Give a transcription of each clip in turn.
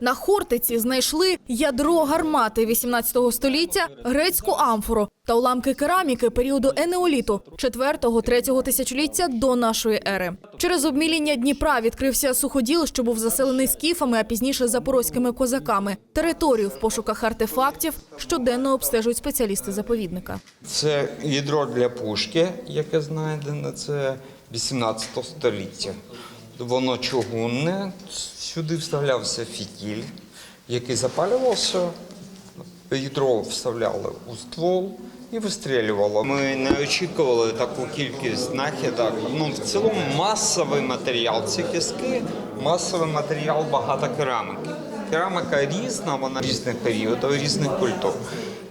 На Хортиці знайшли ядро гармати 18 століття, грецьку амфору та уламки кераміки періоду енеоліту 4-3 тисячоліття до нашої ери. Через обміління Дніпра відкрився суходіл, що був заселений скіфами, а пізніше запорозькими козаками. Територію в пошуках артефактів щоденно обстежують спеціалісти заповідника. Це ядро для пушки, яке знайдене, це 18 століття. Воно чугунне, сюди вставлявся фітіль, який запалювався. Ядро вставляли у ствол і вистрілювало. Ми не очікували таку кількість знахідок. Ну, в цілому масовий матеріал. Ці кістки, масовий матеріал багато кераміки. Кераміка різна, вона різних періодів, різних культур.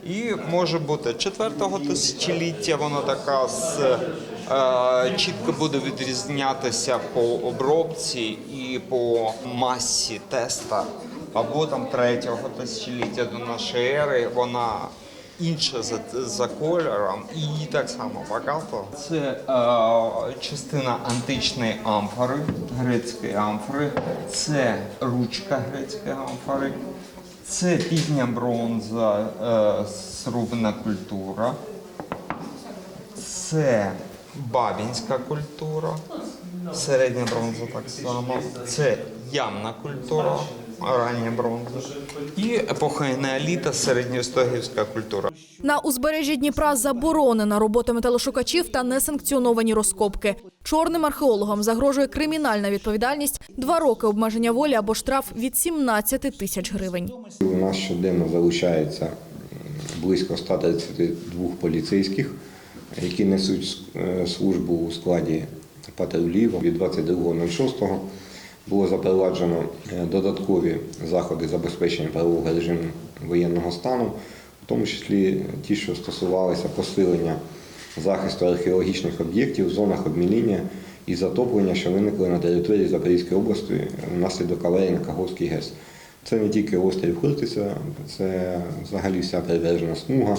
І може бути четвертого тисячоліття, вона така з чітко буде відрізнятися по обробці і по масі теста. Або там третього тисячоліття до нашої ери, вона інша за, за кольором, і її так само багато. Це е, частина античної амфори, грецької амфори, це ручка грецької амфори, це пізня бронза, е, срубна культура, це бабінська культура, середня бронза так само, це ямна культура, рання бронза і епоха енеоліта, середньостогівська культура. На узбережжі Дніпра заборонена робота металошукачів та несанкціоновані розкопки. Чорним археологам загрожує кримінальна відповідальність, два роки обмеження волі або штраф від 17 тисяч гривень. У нас щоденно залучається близько 132 поліцейських, які несуть е, службу у складі патрулів. Від 22.06 було запроваджено е, додаткові заходи забезпечення правового режиму воєнного стану, в тому числі ті, що стосувалися посилення захисту археологічних об'єктів в зонах обміління і затоплення, що виникли на території Запорізької області внаслідок аварії на Каховський ГЕС. Це не тільки острів Хортиця, це взагалі вся прибережна смуга.